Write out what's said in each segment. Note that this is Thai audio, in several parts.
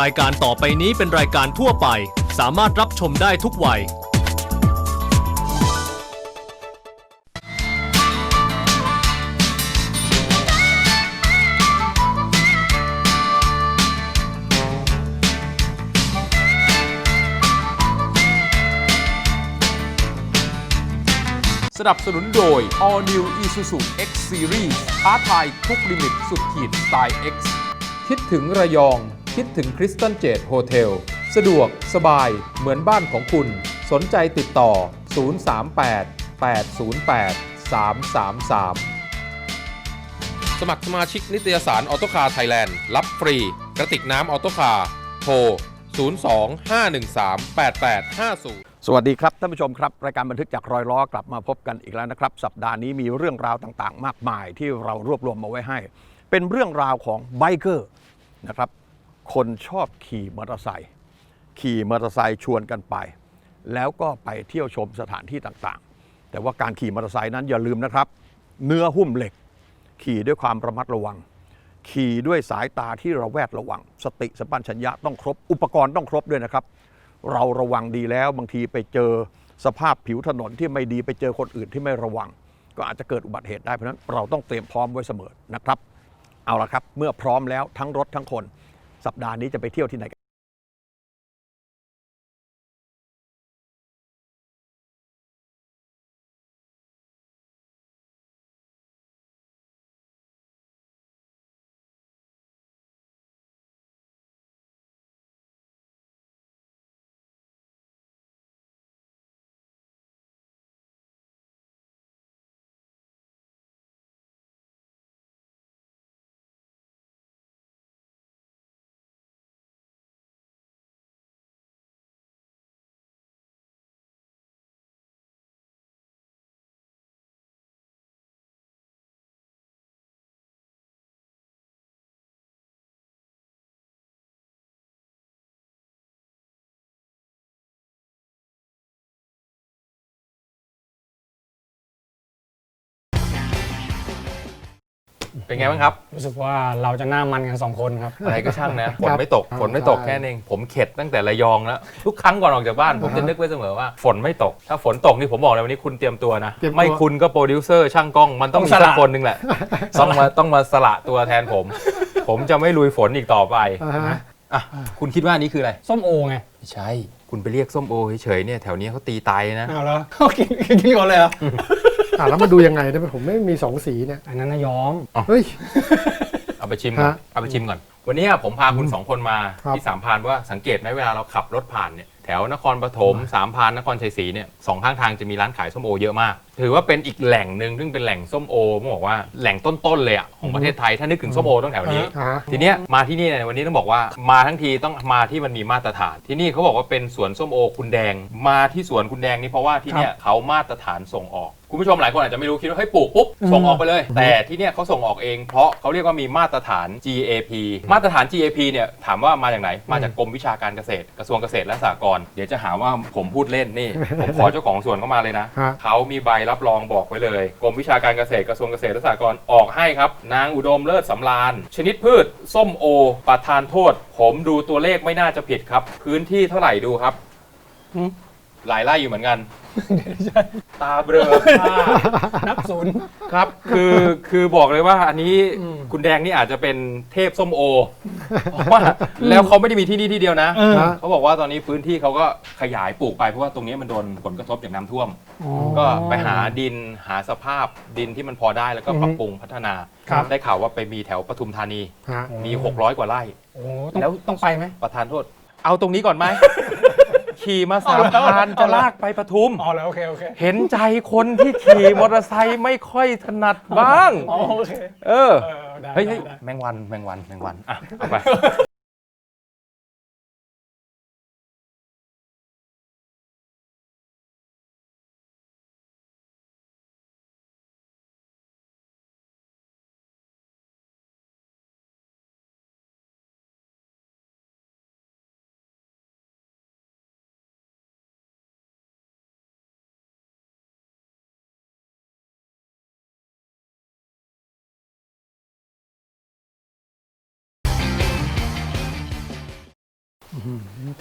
รายการต่อไปนี้เป็นรายการทั่วไป สามารถรับชมได้ทุกวัย สนับสนุนโดย All New Isuzu X Series ท้าทายทุกลิมิตสุดขีดสไตล์ X คิดถึงระยอง คิดถึงคริสตันเจดโฮเทล สะดวก สบาย เหมือนบ้านของคุณ สนใจติดต่อ 038 808 333 สมัครสมาชิกนิตยสารออโตคาร์ไทยแลนด์ รับฟรี กระติกน้ำออโตคาร์โทร 02-513-8850 สวัสดีครับ ท่านผู้ชมครับ รายการบันทึกจากรอยล้อกลับมาพบกันอีกแล้วนะครับ สัปดาห์นี้มีเรื่องราวต่างๆ มากมายที่เรารวบรวมมาไว้ให้ เป็นเรื่องราวของไบเกอร์นะครับ คนชอบขี่มอเตอร์ไซค์ขี่มอเตอร์ไซค์ชวนกันไป แล้วก็ไปเที่ยวชมสถานที่ต่างๆ แต่ว่าการขี่มอเตอร์ไซค์นั้นอย่าลืมนะครับ เนื้อหุ้มเหล็ก ขี่ด้วยความระมัดระวัง ขี่ด้วยสายตาที่ระแวดระวัง สติสัมปชัญญะต้องครบ อุปกรณ์ต้องครบด้วยนะครับ เราระวังดีแล้วบางทีไปเจอสภาพผิวถนนที่ไม่ดีไปเจอคนอื่นที่ไม่ระวัง ก็อาจจะเกิดอุบัติเหตุได้เพราะนั้นเราต้องเตรียมพร้อมไว้เสมอนะครับ เอาละครับ เมื่อพร้อมแล้วทั้งรถทั้งคน สัปดาห์นี้จะไปเที่ยวที่ไหน เป็นไงบ้างครับ รู้สึกว่าเราจะหน้ามันกันสองคนครับ อะไรก็ช่างนะฝนไม่ตกครับฝนไม่ตกใช่แค่นั้นเองผมเข็ดตั้งแต่ระยองแล้วทุกครั้งก่อนออกจากบ้านผมจะนึกไว้เสมอว่าฝนไม่ตก ถ้าฝนตกนี่ผมบอกเลยวันนี้คุณเตรียมตัวนะ เตรียมตัว ไม่คุณก็โปรดิวเซอร์ช่างกล้องมันต้องมีต้องสละสักคนหนึงแหละต้องมาต้องมาสละตัวแทนผม ผมจะไม่ลุยฝนอีกต่อไปอ่าฮะอะคุณคิดว่าอันนี้คืออะไรส้มโอไงไม่ใช่ คุณไปเรียกส้มโอเฉยๆเนี่ยแถวนี้เขาตีตายนะ เอาแล้วกินกินก่อนเลยเหรอ อะแล้วมาดูยังไงได้ไหมผมไม่มีสองสีเนี่ยอันนั้นนะย้อม เฮ้ย เอาไปชิมก่อนฮะเอาไปชิมก่อน วันนี้ผมพาคุณสองคนมาครับ ที่สามพรานว่าสังเกตไหมเวลาเราขับรถผ่านเนี่ยแถวนครปฐมสามพรานนครชัยศรีเนี่ยสองข้างทางจะมีร้านขายส้มโอเยอะมาก ถือว่าเป็นอีกแหล่งหนึ่งซึ่งเป็นแหล่งส้มโอต้องบอกว่าแหล่งต้นๆเลยอะของประเทศไทย ถ้านึกถึงส้มโอต้องแถวนี้ อ่าทีเนี้ยมาที่นี่เนี่ยวันนี้ต้องบอกว่ามาทั้งทีต้องมาที่มันมีมาตรฐาน ที่นี่เขาบอกว่าเป็นสวนส้มโอคุณแดง มาที่สวนคุณแดงนี่เพราะว่าที่เนี่ยเขามาตรฐานส่งออก คุณผู้ชมหลายคนอาจจะไม่รู้คิดว่าเฮ้ยปลูกปุ๊บส่งออกไปเลย แต่ที่เนี่ยเขาส่งออกเองเพราะเขาเรียกว่ามีมาตรฐาน GAP มาตรฐาน GAP เนี่ยถามว่ามาจากไหนมาจากกรมวิชาการเกษตร กระทรวงเกษตรและสหกรณ์เดี๋ยวจะหาว่าผมพูดเล่นนี่ผมขอเจ้าของสวนเข้ามาเลยนะฮะ เขามีใบรับรองบอกไว้เลยกรมวิชาการเกษตรกระทรวงเกษตรและสหกรณ์ออกให้ครับ นางอุดมเลิศสำราญ ชนิดพืช ส้มโอ ประทานโทษ ผมดูตัวเลขไม่น่าจะผิดครับ พื้นที่เท่าไหร่ดูครับ หืมหลายไร่อยู่เหมือนกัน ตาเบลอมากนับศูนย์ ครับ คือคือบอกเลยว่าอันนี้อืม คุณแดงนี่อาจจะเป็นเทพส้มโอเพราะว่าแล้วเขาไม่ได้มีที่นี่ที่เดียวนะ เออ เขาบอกว่าตอนนี้พื้นที่เขาก็ขยายปลูกไปเพราะว่าตรงนี้มันโดนผลกระทบจากน้ำท่วม อ๋อ ก็ไปหาดินหาสภาพดินที่มันพอได้แล้วก็อือฮึปรับปรุงพัฒนา ครับ ได้ข่าวว่าไปมีแถวปทุมธานีฮะ มี 600 กว่าไร่ โอ้ต้องแล้วต้องไปไหมประธานโทษ เอาตรงนี้ก่อนไหม ขี่มาสามเอาแล้วพานจะลากไปปทุม อ๋อแล้วโอเคโอเคเห็นใจคนที่ขี่มอเตอร์ไซค์ไม่ค่อยถนัดบ้าง อ๋อโอเค เออ เออได้เฮ้ยเฮ้ยได้ แมงวัน แมงวัน แมงวัน อะเอาไป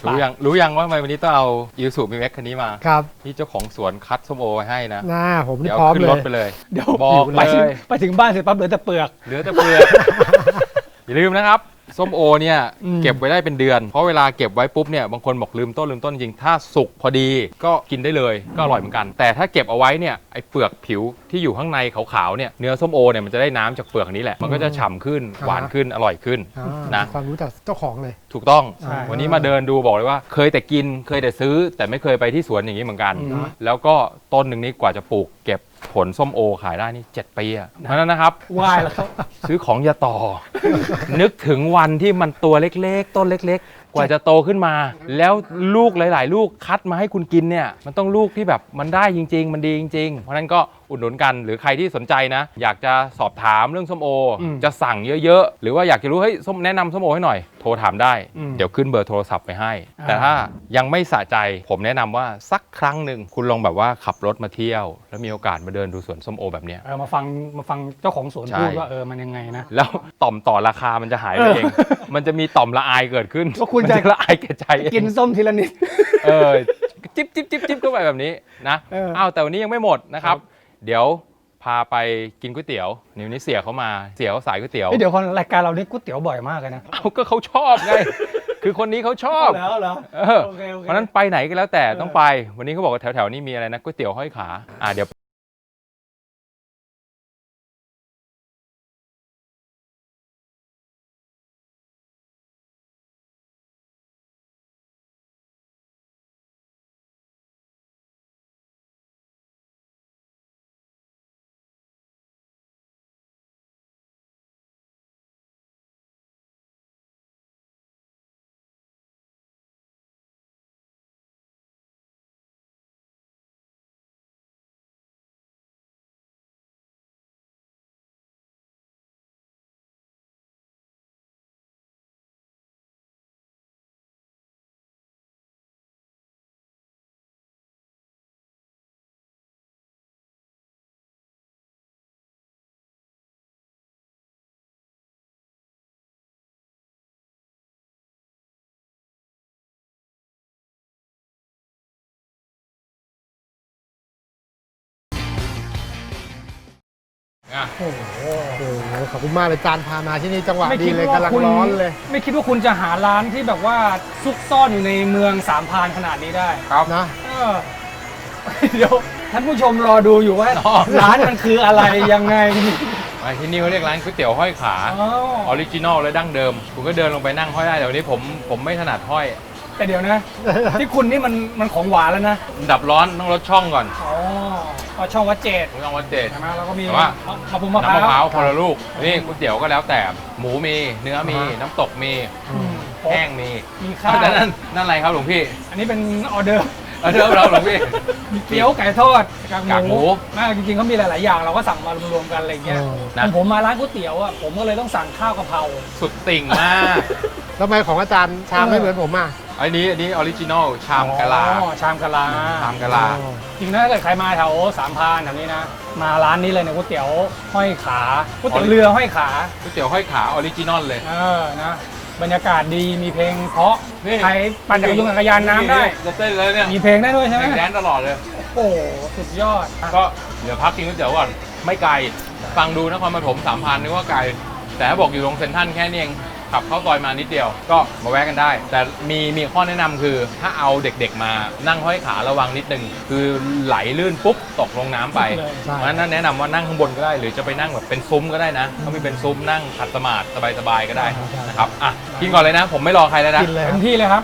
รู้ยังรู้ยังว่าทำไมวันนี้ต้องเอายูสุมิเม็กคันนี้มาครับที่เจ้าของสวนคัดส้มโอไว้ให้นะหน้าผมนี่เดี๋ยวพร้อมขึ้นเลรยถไปเลยเดี๋ยวบอกไปเลถึงยไปถึงบ้านเสร็จปั๊บเหลือแต่เปลือก เหลือแต่เปลือกอย่าลืมนะครับ ส้มโอเนี่ยอืมเก็บไว้ได้เป็นเดือน เพราะเวลาเก็บไว้ปุ๊บเนี่ยบางคนบอกลืมต้นลืมต้นจริงถ้าสุกพอดีก็กินได้เลยก็อร่อยเหมือนกัน แต่ถ้าเก็บเอาไว้เนี่ยไอ้เปลือกผิวที่อยู่ข้างในขาวๆเนี่ยเนื้อส้มโอเนี่ยมันจะได้น้ำจากเปลือกนี้แหละมันก็จะฉ่ำขึ้นหวานขึ้นอร่อยขึ้นอ่านะ ความรู้จากเจ้าของเลย ถูกต้อง ใช่วันนี้มาเดินดูบอกเลยว่า เคยแต่กินเคยแต่ซื้อ แต่ไม่เคยไปที่สวนอย่างนี้เหมือนกัน อืม แล้วก็ต้นหนึ่งนี้กว่าจะปลูกเก็บ ผลส้มโอขายได้นี่7ปีอะเพราะฉะนั้นนะครับไหว้แล้วครับ ซื้อของอย่าต่อ นึกถึงวันที่มันตัวเล็กๆ ต้นเล็ก ๆ กว่าจะโตขึ้นมา แล้วลูกหลาย ๆ ลูกคัดมาให้คุณกินเนี่ย มันต้องลูกที่แบบมันได้จริง ๆ มันดีจริง ๆ เพราะฉะนั้นก็ อุดหนุนกัน หรือใครที่สนใจนะ อยากจะสอบถามเรื่องส้มโออืมจะสั่งเยอะๆ หรือว่าอยากจะรู้เฮ้ยส้มแนะนำส้มโอให้หน่อย โทรถามได้ อืมเดี๋ยวขึ้นเบอร์โทรศัพท์ไปให้ อ่า แต่ถ้ายังไม่สะใจผมแนะนำว่าสักครั้งหนึ่งคุณลองแบบว่าขับรถมาเที่ยว แล้วมีโอกาสมาเดินดูสวนส้มโอแบบเนี้ย เออมาฟังมาฟังเจ้าของสวนใช่ พูดว่าเออมันยังไงนะ แล้วต่อมต่อราคามันจะหายไปเอง มันจะมีต่อมละอายเกิดขึ้นว่าคุณมันจะละอายแก่ใจเอง กินส้มทีละนิด เออ จิ๊บจิ๊บจิ๊บจิ๊บเข้าไปแบบนี้นะเอออ้าวแต่วันนี้ยังไม่หมดนะครับ เดี๋ยวพาไปกินก๋วยเตี๋ยวนี่วันนี้เสียเขามาเสียเขาสายก๋วยเตี๋ยวเฮ้ยเดี๋ยวคนรายการเรานี่ก๋วยเตี๋ยวบ่อยมากเลยนะเอาก็เขาชอบไง คือคนนี้เขาชอบแล้วเหรอเออโอเคโอเค เพราะฉะนั้นไปไหนก็แล้วแต่เออต้องไป วันนี้เขาบอกว่าแถวๆนี้มีอะไรนะก๋วยเตี๋ยวห้อยขา อ่าเดี๋ยว โอ้โหขอบคุณมากเลยจานพามาที่นี่จังหวะไม่ดีคิดเลยว่ากำลังคุณร้อนเลยไม่คิดว่าคุณจะหาร้านที่แบบว่าซุกซ่อนอยู่ในเมืองสามพรานขนาดนี้ได้นะ เออเดี๋ยวท่านผู้ชมรอดูอยู่ว่าอ๋อ ร้านมันคืออะไรยังไงไปที่นี่เขาเรียกร้านก๋วยเตี๋ยวห้อยขา อ๋อออริจินอลและดั้งเดิม คุณก็เดินลงไปนั่งห้อยได้แต่วันนี้ผมผมไม่ถนัดห้อย แต่เดี๋ยวนะ ที่คุณนี่มันมันของหวานแล้วนะดับร้อนต้องลดช่องก่อนอ๋อเอาช่องวัดเจดผมต้องวัดเดชใช่ไหมแล้วก็มีแต่ว่า มะพร้าวมะพน้ำมะพร้าร้าววคนละลูกนี่ก๋วยเตี๋ยวก็แล้วแต่หมูมีเนื้อมีน้ำตกมีอืมแห้งมีมีข้าวแต่นั่นนั่นอะไรครับหลวงพี่อันนี้เป็นออเดอร์ เอาเดิมเราหลวงพี่ มีเกี๊ยวไก่ทอดกากากหมูไมาจริงๆเขามีหลาย ๆ อย่างเราก็สั่งมารวมๆกันอะไรอย่างเงี้ยอ๋อนะผมผมมาร้านก๋วยเตี๋ยวอะผมก็เลยต้องสั่งข้าวกะเพรา สุดติ่งมาก ทำไมของอาจารย์ชามไม่เหมือนผมอะ อันนี้อันนี้ออริจินอลชามกะลา อ๋อชามกะลาชามกะลาอ๋อจริงนะถ้าเกิดใครมาแถวสามพรานแถวนี้นะ มาร้านนี้เลยเนี่ยก๋วยเตี๋ยวห้อยขาก๋วยเตี๋ยวเรือห้อยขา ก๋วยเตี๋ยวห้อยขาออริจินอลเลย เออนะบรรยากาศดีมีเพลงเพราะนี่ ใครปั่นจักรยานจักรยานน้ำได้ จะเต้นเลยเนี่ยมีเพลงได้ด้วยใช่ไหมแดนตลอดเลย โอ้โหสุดยอดก็เดี๋ยวพักกินก๋วยเตี๋ยวก่อนไม่ไกล ฟังดูนครปฐมสามพันนึกว่าไกล แต่ถ้าบอกอยู่ตรงเซ็นทรัลแค่นี้เอง ขับเข้าซอยมานิดเดียว ก็มาแวะกันได้ แต่มีมีข้อแนะนำคือถ้าเอาเด็กๆมานั่งห้อยขาระวังนิดนึง คือไหลลื่นปุ๊บตกลงน้ำไปเลยใช่เพราะฉะนั้นแนะนำว่านั่งข้างบนก็ได้ หรือจะไปนั่งแบบเป็นซุ้มก็ได้นะเขามีเป็นซุ้มนั่งขัดสมาธิสบายๆก็ได้นะครับอะกินก่อนเลยนะ ผมไม่รอใครแล้วนะกินเลยคเต็รับมที่เลยครับ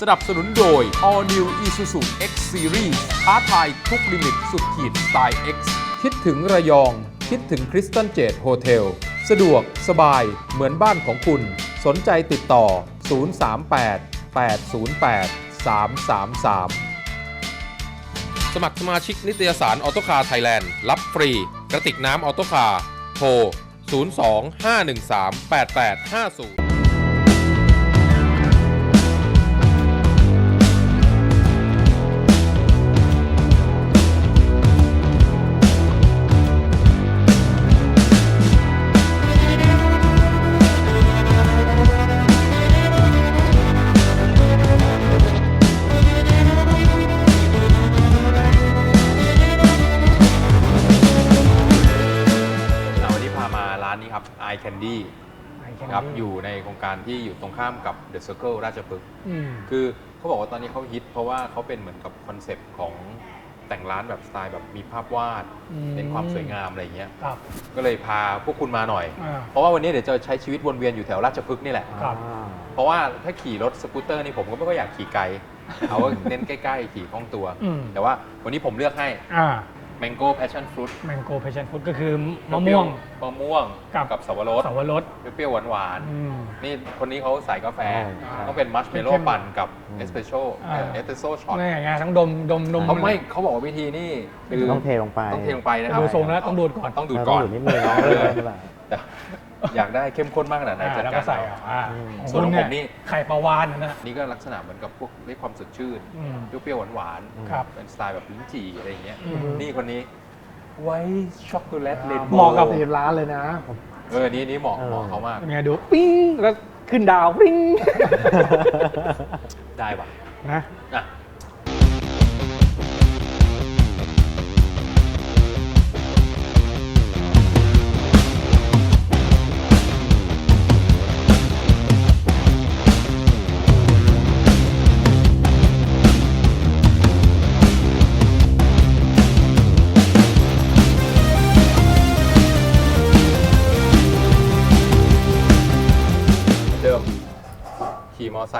สนับสนุนโดย All New Isuzu X Series ท้าทายทุกลิมิตสุดขีดสไตล์ X คิดถึงระยอง คิดถึงคริสตันเจดโฮเทล สะดวก สบาย เหมือนบ้านของคุณ สนใจติดต่อ 038 808 333 สมัครสมาชิกนิตยสารออโตคาร์ไทยแลนด์ รับฟรี กระติกน้ำออโตคาร์โทร 02 513 8850 ครับอยู่ในโครงการที่อยู่ตรงข้ามกับ The Circle ราชพฤกษ์อืมคือเขาบอกว่าตอนนี้เขาฮิตเพราะว่าเขาเป็นเหมือนกับคอนเซปต์ของแต่งร้านแบบสไตล์แบบมีภาพวาดอืมเป็นความสวยงามอะไรเงี้ยครับก็เลยพาพวกคุณมาหน่อยอ่าเพราะว่าวันนี้เดี๋ยวจะใช้ชีวิตวนเวียนอยู่แถวราชพฤกษ์นี่แหละครับเพราะว่าถ้าขี่รถสกูตเตอร์นี่ผมก็ไม่ค่อยอยากขี่ไกลเอาว่าเน้นใกล้ๆขี่คล่องตัวอืมแต่ว่าวันนี้ผมเลือกให้ อ่า Mango Passion Fruit แมงโก้เพชนฟุตก็คือมะม่วง มะม่วงกับ กับสับปะรดสับปะรดเปรี้ยวๆหวานอืม ๆ นี่คนนี้เขาใส่กาแฟอ่าต้องเป็นมัชเมลโล่เข้มๆปั่นกับเอสเปรสโซ่อ่า เอสเปรสโซ่ช็อตนี่ไงทั้งดมดมดมเขาไม่เขาบอกว่าวิธีนี่คือต้องเทลงไป ต้องเทลงไปนะครับดูทรงแล้วต้องดูดก่อน ต้องดูดเราก่อนดูดนิดนึงเอาเลเลยยใช่ป่ะแต่ อยากได้เข้มข้นมากขนาดไหนอ่าจัดแล้วกาก็รใส่เอาเอาอ่าอืมของส่วนของคุณผมนี่ไข่ปลาวานนะ นี่ก็ลักษณะเหมือนกับพวกได้ความสดชื่นอืมเปรี้ยวๆหวานครับเป็นสไตล์แบบลิ้นจี่อะไรอย่างเงี้ยอืม นี่คนนี้ไวท์ช็อกโกแลตเลนเหมาะกับตีร้านเลยนะเออนี่นี่เหมาะเหมาะเขามากเป็นไงดูปิ้งแล้วขึ้นดาวปิ้งได้ป่ะนะ อะ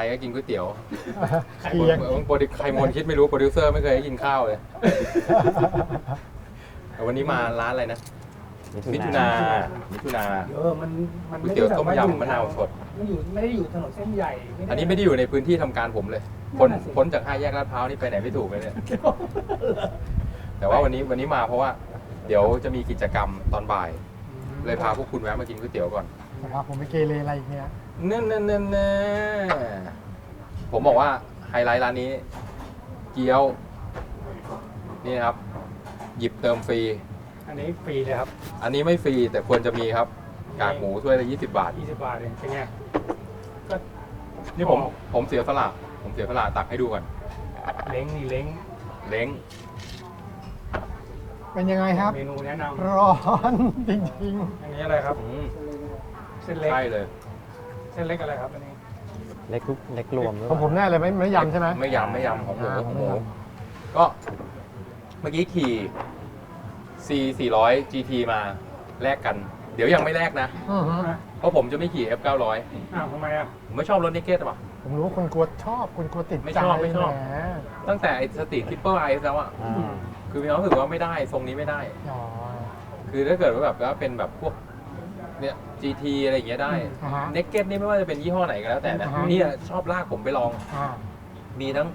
ค์ก็กินก๋วยเตี๋ยวใครเคียงโปรดิใครมนคิดไม่รู้โปรดิวเซอร์ไม่เคยให้กินข้าวเลยแต่วันนี้มาร้านอะไรนะมิถุนามิถุนาเออมันมันก๋วยเตี๋ยวต้มยำมะนาวสดมันอยู่ไม่ได้อยู่ถนนเส้นใหญ่อันนี้ไม่ได้อยู่ในพื้นที่ทำการผมเลยพ้นพ้นจากห้าแยกลาดพร้าวนี่ไปไหนไม่ถูกเลยเนี่ยแต่ว่าวันนี้วันนี้มาเพราะว่า เดี๋ยวจะมีกิจกรรมตอนบ่าย เลยพาพวกคุณแวะมากินก๋วยเตี๋ยวก่อนนะครับผมไม่เกเรอะไรอีกเนี่ย เน่เน่เน่เน่ผมบอกว่าไฮไลท์ร้านนี้ เกี๊ยว นี่นะครับ หยิบเติมฟรี อันนี้ฟรีเลยครับ อันนี้ไม่ฟรีแต่ควรจะมีครับ กากหมูถ้วยละ20บาท 20 บาทเองเป็นไงก็นี่ผม ผมเสียสละผมเสียสละตักให้ดูก่อน เล้งนี่เล้งเล้งเป็นยังไงครับ เมนูแนะนำร้อน จริงอันนี้อะไรครับ อืมเส้นเล็ก ใช่เลย เส้นเล็กอะไรครับอันนี้เล็กทุกเล็กรวมหรือๆเปของผมล่าแน่เลยไม่ไม่ยำใช่ไหม ไม่ยำไม่ยำของหมูอ่าของหมูไม่ยก็เมื่อกี้ขี่ C 400 GT มาแลกกัน เดี๋ยวยังไม่แลกนะ อือฮึเพราะผมจะไม่ขี่ F 900อ้าวทำไมอะผมไม่ชอบรถนิเกตหรอ ผมรู้ว่าคนกลัวชอบคนกลัวติดไม่ใจชอบไม่ชอบ แหมตั้งแต่ไอ้สตรีททิปเปอร์ไอแล้วอะอ่าคือมีความรู้สึกว่าไม่ได้ทรงนี้ไม่ได้ อ๋อคือถ้าเกิดว่าแบบว่าเป็นแบบพวก เนี่ย GT อะไรอย่างเงี้ยได้ อ่าฮะ เนกเก็ตนี่ไม่ว่าจะเป็นยี่ห้อไหนก็แล้วแต่นะอ่าฮะ เนี่ยชอบลากผมไปลอง อ่ามีทั้ง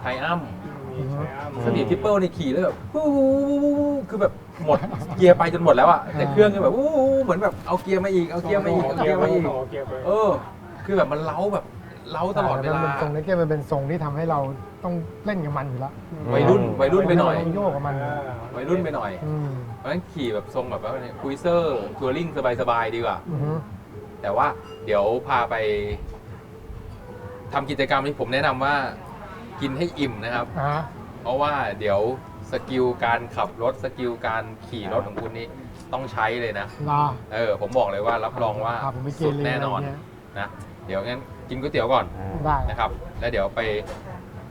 ไทอัมมีมีแชมป์สปีดทริปเปิลในขี่แล้วแบบวู้วู้วู้วู้วู้คือแบบหมด เกียร์ไปจนหมดแล้วอะแต่เครื่องก็แบบวู้วู้วู้เหมือนแบบเอาเกียร์มาอีก เอาเกียร์มาอีก เอาเกียร์มาอีกโเกียร์ไปเออ คือแบบมันเล้าแบบ เล้าตลอดเวลา มันเป็นทรงนี้เกมมันเป็นทรงที่ทำให้เราต้องเล่นกับมันอยู่แล้ววัยรุ่นวัยรุ่นไปหน่อย ต้องโยกกับมันวัยรุ่นไปหน่อย อืมเพราะฉะนั้นขี่แบบทรงแบบว่าคุยเซอร์ทัวริงสบายๆดีกว่า อือฮึแต่ว่าเดี๋ยวพาไปทำกิจกรรมที่ผมแนะนำว่ากินให้อิ่มนะครับ อ่าเพราะว่าเดี๋ยวสกิลการขับรถสกิลการขี่รถของคุณนี่ต้องใช้เลยนะ รอเออ ผมบอกเลยว่ารับรองว่าพาผมไปเกสุดเรแน่นอนอะไรเงี้ยนะ เดี๋ยวงั้น กินก๋วยเตี๋ยวก่อนได้ นะครับ แล้วเดี๋ยวไป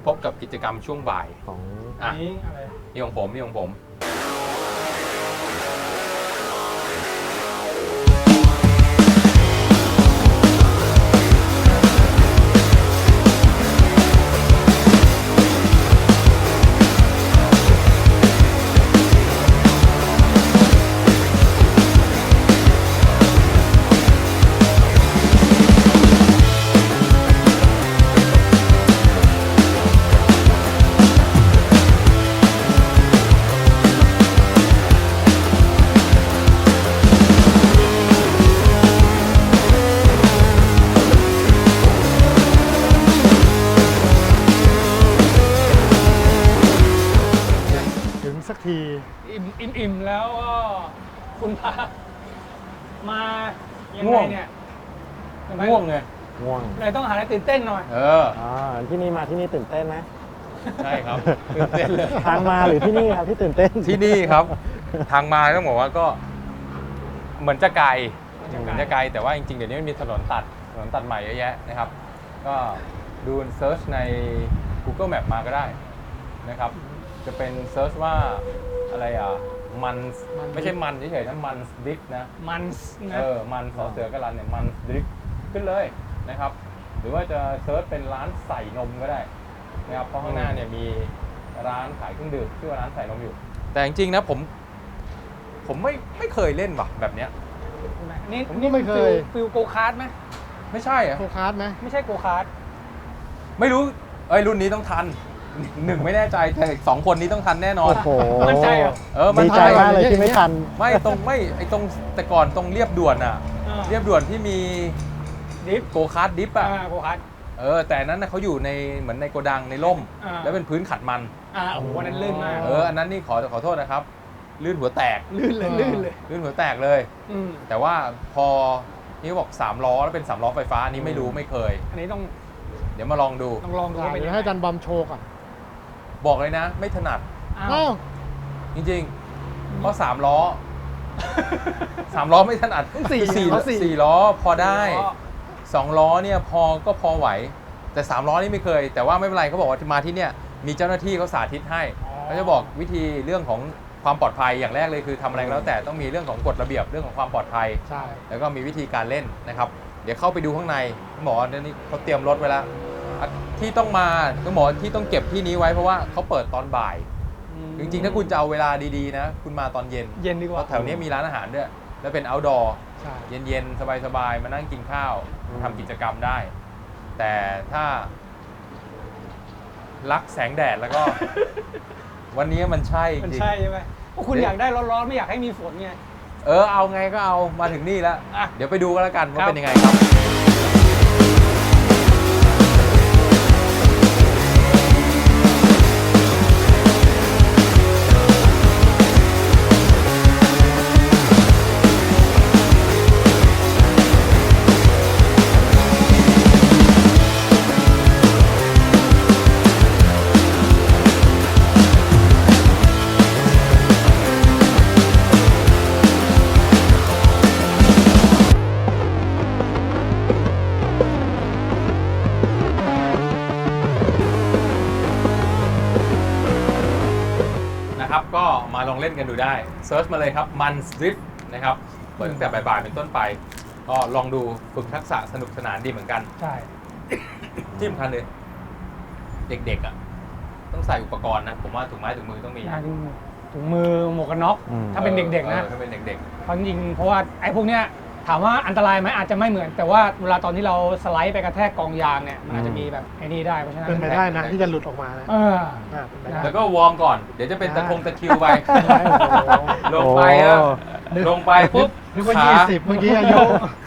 พบกับกิจกรรมช่วงบ่ายของ อะนี่อะไรนี่ของผมนี่ของผม ที อิ่มอิ่มอิ่มแล้วก็คุณพามายังง่ไงวง เนี่ยทำไมง่วงไงง่วงเลยต้องหาอะไรตื่นเต้นหน่อย เออ อ่าที่นี่มาที่นี่ตื่นเต้นไหมใช่ครับตื่นเต้นเลยทางมาหรือที่นี่ครับที่ตื่นเต้นที่นี่ครับ ทางมาต้องบอกว่าก็ เหมือนจะไกลเหมือนจะไกลแต่ว่าจริงๆเดี๋ยวนี้มันมีถนนตัดถนนตัดใหม่เยอะแยะนะครับ ก็ดูเซิร์ชใน Google Map มาก็ได้นะครับ จะเป็นเซิร์ชว่าอะไรอะมันมันไม่ใช่มันเฉยๆนะมันดิฟนะ มันนะ เออ มันสอเสือกระลันเนี่ยมันดริฟขึ้นเลยนะครับ หรือว่าจะเซิร์ชเป็นร้านใส่นมก็ได้นะครับเพราะข้างหน้าเนี่ยมีร้านขายเครื่องดื่มชื่อว่าร้านใส่นมอยู่ แต่จริงๆนะผม ผมไม่ไม่เคยเล่นว่ะแบบเนี้ย นี่ผมก็ไม่เคย ฟิลโกคาร์ดไหมไม่ใช่อะโคคาร์ดไหมไม่ใช่โกคาร์ดไม่รู้เอ้ยรุ่นนี้ต้องทัน หนึ่งไม่แน่ใจแต่อีกสองคนนี้ต้องทันแน่นอน โอ้โหมั่นใจเหรอ เออมันดีใจมากเลยที่ไม่ทัน ไม่ตรงไม่ไอตรงแต่ก่อนตรงเรียบด่วนอะ อ่าเรียบด่วนที่มีดิฟโกคาร์ดดิฟอะอ่าโกคาร์ดเออแต่อันนั้นนะเขาอยู่ในเหมือนในโกดังในร่ม อ่า แล้วเป็นพื้นขัดมัน อ่าโอ้โหวันนั้นลื่นมาก เอออันนั้นนี่ขอขอโทษนะครับ ลื่นหัวแตก ลื่นเลยลื่นเลย ลื่นหัวแตกเลย อืมแต่ว่าพอนี่เขาบอก3ล้อแล้วเป็น3ล้อไฟฟ้าอันนี้ไม่รู้ไม่เคย อันนี้ต้องเดี๋ยวมาลองดู ต้องลองดูว่าเป็นเดี๋ยัยวงให้ไงอาจารย์บอมโชว์ก่อน บอกเลยนะ ไม่ถนัด อ้าวอ้าวจริงๆ เพราะ3ล้อ3ล้อไม่ถนัดสี่สี่ล้อสี่ สี่ล้อพอได้ล้อ2ล้อเนี่ยพอก็พอไหว แต่3ล้อนี่ไม่เคย แต่ว่าไม่เป็นไรเขาบอกว่ามาที่เนี่ยมีเจ้าหน้าที่เขาสาธิตให้เขาจะบอกวิธีเรื่องของความปลอดภัยอย่างแรกเลยคือทำอะไรก็แล้วแต่ต้องมีเรื่องของกฎระเบียบเรื่องของความปลอดภัย ใช่ แล้วก็มีวิธีการเล่นนะครับ เดี๋ยวเข้าไปดูข้างในหมอเดี๋ยวนี้เขาเตรียมรถไว้แล้วอะ ที่ต้องมาก็หมอที่ต้องเก็บที่นี้ไว้เพราะว่าเขาเปิดตอนบ่าย จริงๆ ถ้าคุณจะเอาเวลาดีๆนะ คุณมาตอนเย็นเย็นดีกเพว่าราะแถวนี้มีร้านอาหารด้วย แล้วเป็น outdoor ใช่เย็นๆ สบายๆ มานั่งกินข้าวทำกิจกรรมได้ แต่ถ้า รักแสงแดดแล้วก็ วันนี้มันใช่จมันริงใช่ใช่ไหมพวกคุณอยากได้ร้อนๆ ไม่อยากให้มีฝนไง เออเอาไงก็เอามาถึงนี่แล้วอะเดี๋ยวไปดูกันแล้วกันว่าครับเป็นยังไงครับนะครับ ได้เซิร์ชมาเลยครับมันสตริ t นะครับเปิดตั้งแต่บ่ายๆเป็นต้นไป ก็ลองดูฝึกทักษะสนุกสนานดีเหมือนกัน ใช่ ที่สำคัญเลย เด็กๆอะต้องใส่อุปกรณ์นะ ผมว่าถุงไม้ถุงมือต้องมียาถุงถุงมือหมวกกันน็อก อืม ถ้าเป็นเด็กๆนะ ออถ้าเป็นเด็กเพราะจริงๆเพราะว่าไอ้พวกเนี้ย ถามว่าอันตรายไหมอาจจะไม่เหมือน แต่ว่าเวลาตอนที่เราสไลด์ไปกระแทกกองยางเนี่ยมันอาจจะมีแบบไอ้นี่ได้เพราะฉะนั้นเป็นไปได้นะที่จะหลุดออกมานะเออ อ่าเป็นไปได้ แล้วก็วอร์มก่อน เดี๋ยวจะเป็นตะคงตะคริวไปโอ้โหลงไปอะ ลงไปปุ๊บนึกว่า ขายี่สิบเมื่อกี้อายุ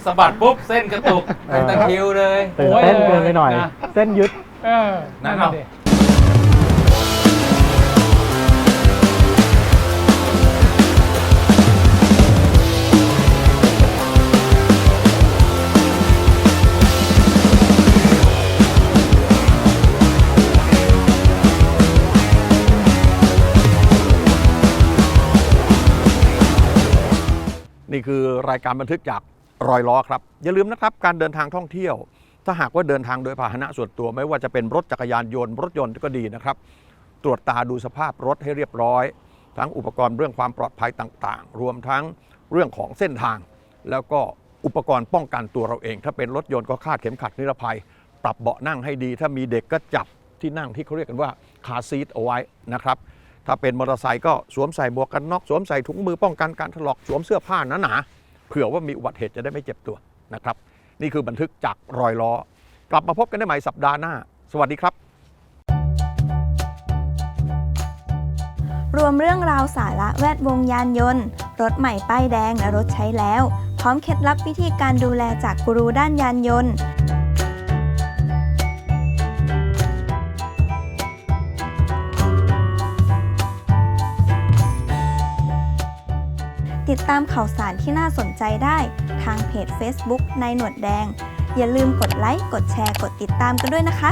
สะบัดปุ๊บ เส้นกระตุกเป็นตะคริวเลย ตื่นเต้นโอ้ยเกินไปหน่อยนะเส้นยึด เออนั่นน่ะเอา ดิ นี่คือรายการบันทึกจากรอยล้อครับ อย่าลืมนะครับ การเดินทางท่องเที่ยว ถ้าหากว่าเดินทางโดยพาหนะส่วนตัวไม่ว่าจะเป็นรถจักรยานยนต์รถยนต์ก็ดีนะครับ ตรวจตาดูสภาพรถให้เรียบร้อย ทั้งอุปกรณ์เรื่องความปลอดภัยต่างๆ รวมทั้งเรื่องของเส้นทาง แล้วก็อุปกรณ์ป้องกันตัวเราเอง ถ้าเป็นรถยนต์ก็คาดเข็มขัดนิรภัย ปรับเบาะนั่งให้ดี ถ้ามีเด็กก็จับที่นั่งที่เขาเรียกกันว่าคาซีทเอาไว้นะครับ ถ้าเป็นมอเตอร์ไซค์ก็สวมใส่หมวกกันน็อกสวมใส่ถุงมือป้องกันการถลอกสวมเสื้อผ้าหนาๆเผื่อว่ามีอุบัติเหตุจะได้ไม่เจ็บตัวนะครับ นี่คือบันทึกจากรอยล้อ กลับมาพบกันได้ใหม่สัปดาห์หน้า สวัสดีครับ รวมเรื่องราวสาระแวดวงยานยนต์ รถใหม่ป้ายแดงและรถใช้แล้ว พร้อมเคล็ดลับวิธีการดูแลจากกูรูด้านยานยนต์ ติดตามข่าวสารที่น่าสนใจได้ทางเพจ Facebook ในหนวดแดง อย่าลืมกดไลค์ กดแชร์ กดติดตามกันด้วยนะคะ